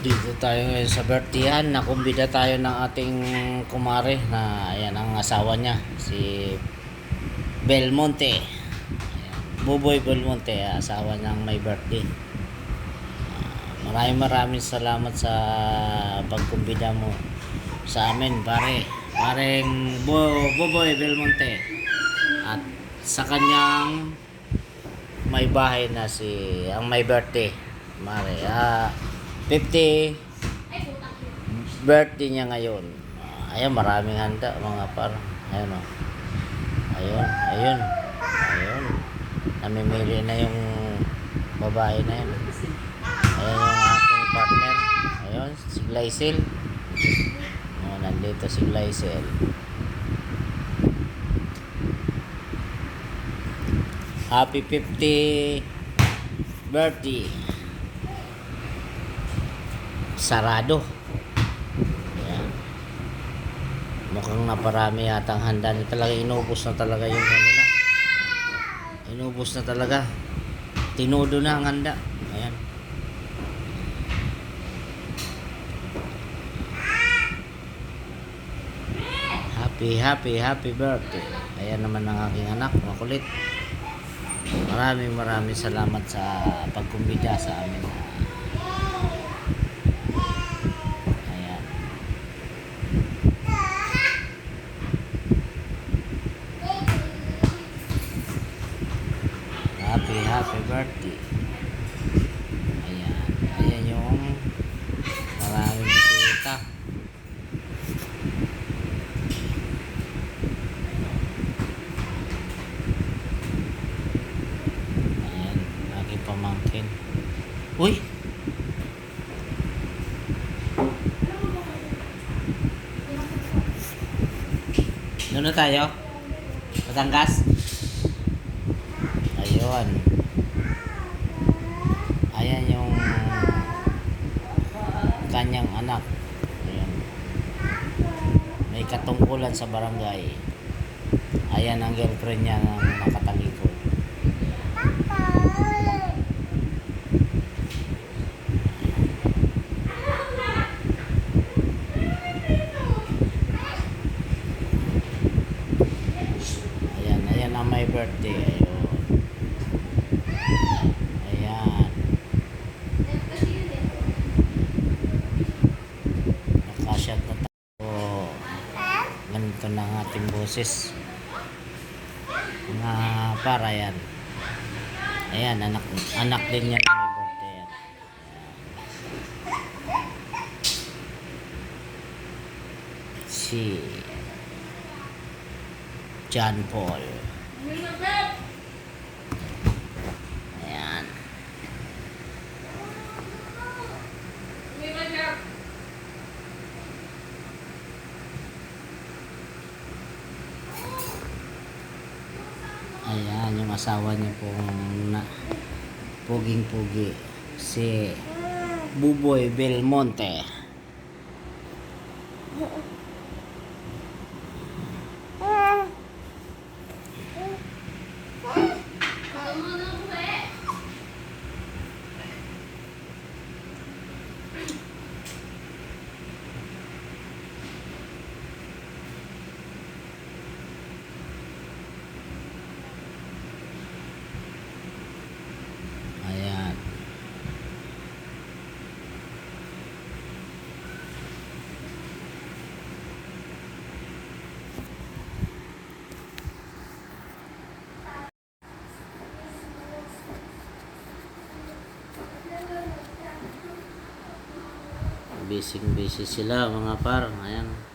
Dito tayo ngayon sa birthdayan. Nakumbida tayo ng ating kumare na ayan ang asawa niya. Si Belmonte. Buboy Belmonte, asawa niyang may birthday. Ah, maraming maraming salamat sa pagkumbida mo sa amin, pare. Pareng Bo Buboy Belmonte. At sa kanyang may bahay na si ang may birthday. Mare, ah 50 birthday niya ngayon. Ayan, maraming handa mga par. Ayun o. Ayun, ayun. Ayun. Namimili na yung babae na yun. Ayun yung ating partner. Ayun, si Glycel. Oh, nandito si Glycel. Happy 50 birthday. Sarado. Ayan. Mukhang naparami yata ang handa nila. Talaga inubos na talaga yung ano nila. Inubos na talaga. Tinudo na ang handa. Ayan. Happy, happy, happy birthday. Ayan naman ang aking anak, makulit. Maraming maraming salamat sa pagkumbida sa amin. Ayan. Happy, happy birthday. Ayan. Ayan yung maraming bisita. Ayan, aking pamangkin. Uy! Doon na tayo? Batangas? Ayun. Ayan yung kanyang anak. Ayan. May katungkulan sa barangay. Ayan ang girlfriend niya na nakatalikod. Ayan, ayan ang my birthday. Ayan. Nakasyat na tayo. Ganito na ang ating boses. Mga para yan. Ayan, anak, anak din yan may birthday. Si John Paul. Ayan. Ayan, yung asawa niya pong na, puging-pugi. Si Buboy Belmonte. Ayan. Busy busy sila mga par. Ayan.